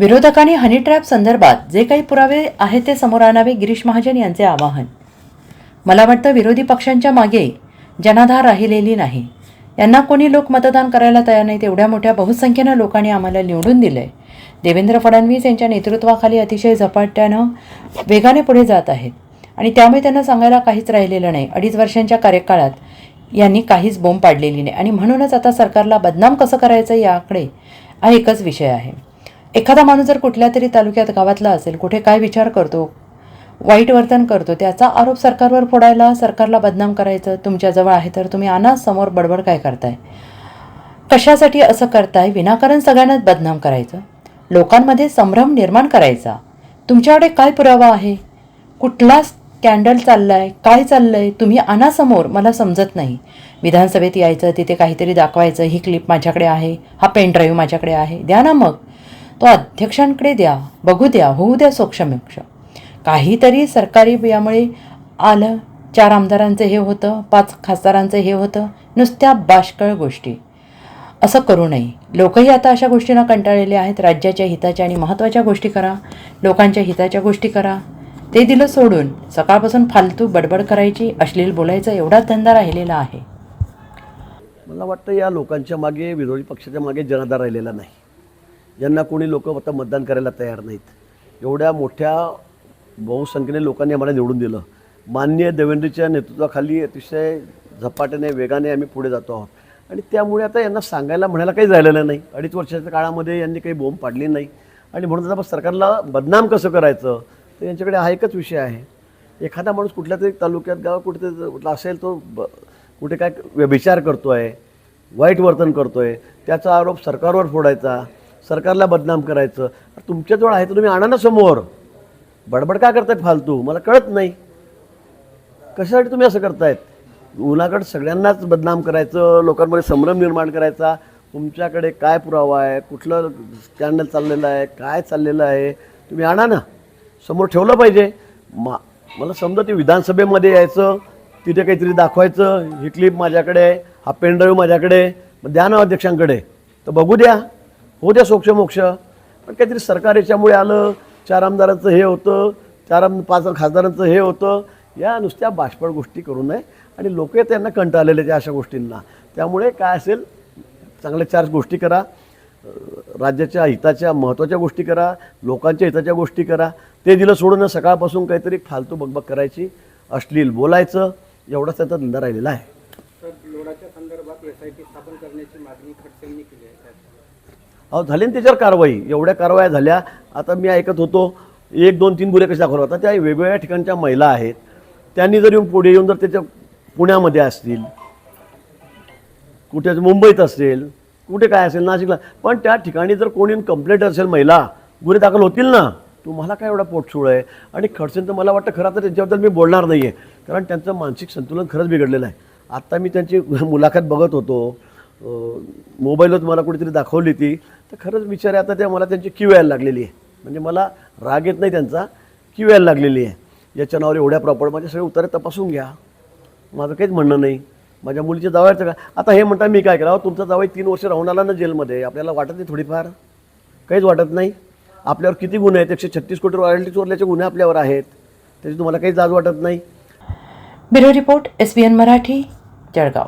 विरोधकांनी honey trap संदर्भात जे काही पुरावे आहेत ते समोर आणावे गिरीश महाजन यांचे आवाहन. मला वाटतं विरोधी पक्षांच्या मागे जनाधार राहिलेली नाही. यांना कोणी लोक मतदान करायला तयार नाहीत एवढ्या मोठ्या बहुसंख्येनं लोकांनी आम्हाला निवडून दिलंय. देवेंद्र फडणवीस यांच्या नेतृत्वाखाली अतिशय झपाट्यानं वेगाने पुढे जात आहेत. आणि त्यामुळे त्यांना सांगायला काहीच राहिलेलं नाही. अडीच वर्षांच्या कार्यकाळात यांनी काहीच बोंब पाडलेली नाही. आणि म्हणूनच आता सरकारला बदनाम कसं करायचं याकडे हा एकच विषय आहे. एखादा माणूस जर कुठल्या तरी तालुक्यात गावातला असेल कुठे काय विचार करतो वाईट वर्तन करतो त्याचा आरोप सरकारवर फोडायला सरकारला बदनाम करायचं तुमच्याजवळ आहे तर तुम्ही आणा समोर बडबड काय करताय? कशासाठी असं करताय? विनाकारण सगळ्यांनाच बदनाम करायचं? लोकांमध्ये संभ्रम निर्माण करायचा? तुमच्याकडे काय पुरावा आहे? कुठला स्कॅन्डल चाललाय? काय चाललंय? तुम्ही आणा समोर मला समजत नाही. विधानसभेत यायचं तिथे काहीतरी दाखवायचं ही क्लिप माझ्याकडे आहे हा पेन ड्राईव्ह माझ्याकडे आहे. द्या ना मग. तो अध्यक्षांकडे द्या बघू द्या होऊ द्या सोक्षमोक्ष. काहीतरी सरकारी यामुळे आलं चार आमदारांचं हे होतं पाच खासदारांचं हे होतं नुसत्या बाष्कळ गोष्टी. असं करू नये. लोकही आता अशा गोष्टींना कंटाळलेले आहेत. राज्याच्या हिताच्या आणि महत्त्वाच्या गोष्टी करा. लोकांच्या हिताच्या गोष्टी करा. ते दिलं सोडून सकाळपासून फालतू बडबड करायची अश्लील बोलायचा एवढाच धंदा राहिलेला आहे. मला वाटतं या लोकांच्या मागे विरोधी पक्षाच्या मागे जनाधार राहिलेला नाही. ज्यांना कोणी लोक आता मतदान करायला तयार नाहीत. एवढ्या मोठ्या बहुसंख्येने लोकांनी आम्हाला निवडून दिलं. माननीय देवेंद्रच्या नेतृत्वाखाली अतिशय झपाट्याने वेगाने आम्ही पुढे जातो आहोत. आणि त्यामुळे आता यांना सांगायला म्हणायला काही झालेलं नाही. अडीच वर्षाच्या काळामध्ये यांनी काही बोंब पाडली नाही. आणि म्हणून आता सरकारला बदनाम कसं करायचं? तर यांच्याकडे हा एकच विषय आहे. एखादा माणूस कुठल्या तरी तालुक्यात गाव कुठे कुठला असेल तो ब कुठे काय व्यभिचार करतो आहे वाईट वर्तन करतो आहे त्याचा आरोप सरकारवर फोडायचा. सरकारला बदनाम करायचं. तुमच्याजवळ आहे तर तुम्ही आणा ना समोर. बडबड का करतायत फालतू? मला कळत नाही. कशासाठी तुम्ही असं करतायत? उन्हाकडे सगळ्यांनाच बदनाम करायचं लोकांमध्ये संभ्रम निर्माण करायचा. तुमच्याकडे काय पुरावा आहे? कुठलं स्कॅन्डल चाललेलं आहे? काय चाललेलं आहे? तुम्ही आणा ना. समोर ठेवलं पाहिजे. मा मला समजा ते विधानसभेमध्ये यायचं तिथे काहीतरी दाखवायचं. ही क्लिप माझ्याकडे आहे. हा पेनड्राईव्ह माझ्याकडे मग द्या ना अध्यक्षांकडे. तर बघू द्या. हो द्या सोक्ष मोक्ष. पण काहीतरी सरकार याच्यामुळे आलं चार आमदारांचं हे होतं चार आम पाच खासदारांचं हे होतं. या नुसत्या बाष्पळ गोष्टी करू नये आणि लोक त्यांना कंटाळलेले त्या अशा गोष्टींना. त्यामुळे काय असेल चांगल्या चार गोष्टी करा. राज्याच्या हिताच्या महत्त्वाच्या गोष्टी करा लोकांच्या हिताच्या गोष्टी करा. ते दिलं सोडून सकाळपासून काहीतरी फालतू बकबक करायची अश्लील बोलायचं एवढाच त्यांचा धंदा राहिलेला आहे. लोडाच्या संदर्भात एस आय टी स्थापन करण्याची मागणी खडसेंनी केली आहे. अहो झाली ना त्याच्यावर कारवाई. एवढ्या कारवाया झाल्या. आता मी ऐकत होतो एक दोन तीन गुन्हे कसे दाखवले होता त्या वेगवेगळ्या ठिकाणच्या महिला आहेत. त्यांनी जर येऊन पुढे येऊन जर त्याच्या पुण्यामध्ये असतील कुठे मुंबईत असेल कुठे काय असेल नाशिकला. पण त्या ठिकाणी जर कोणी कंप्लेंट असेल महिला गुन्हे दाखल होतील ना? तुम्हाला काय एवढा पोटसूळ आहे? आणि खडसेन तर मला वाटतं खरं तर त्यांच्याबद्दल मी बोलणार नाही आहे कारण त्यांचं मानसिक संतुलन खरंच बिघडलेलं आहे. आत्ता मी त्यांची मुलाखत बघत होतो. मोबाईलवर मला कुठेतरी दाखवली ती. तर खरंच विचार आता त्या मला त्यांची क्यू यायला लागलेली आहे. म्हणजे मला राग येत नाही त्यांचा क्यू यायला लागलेली आहे. याच्या नावावर एवढ्या प्रॉपर माझे सगळे उतारे तपासून घ्या. माझं काहीच म्हणणं नाही. माझ्या मुलीच्या जावयाचं का? आता हे म्हणता मी काय करावं? तुमचा जावई तीन वर्ष राहून आला ना जेलमध्ये. आपल्याला वाटत नाही थोडीफार. काहीच वाटत नाही. आपल्यावर किती गुन्हे आहेत? एकशे छत्तीस कोटी रॉयल्टी चोरल्याचे गुन्हे आपल्यावर आहेत. त्याची तुम्हाला काही जाज वाटत नाही. Bureau report S B N Marathi Jalgaon.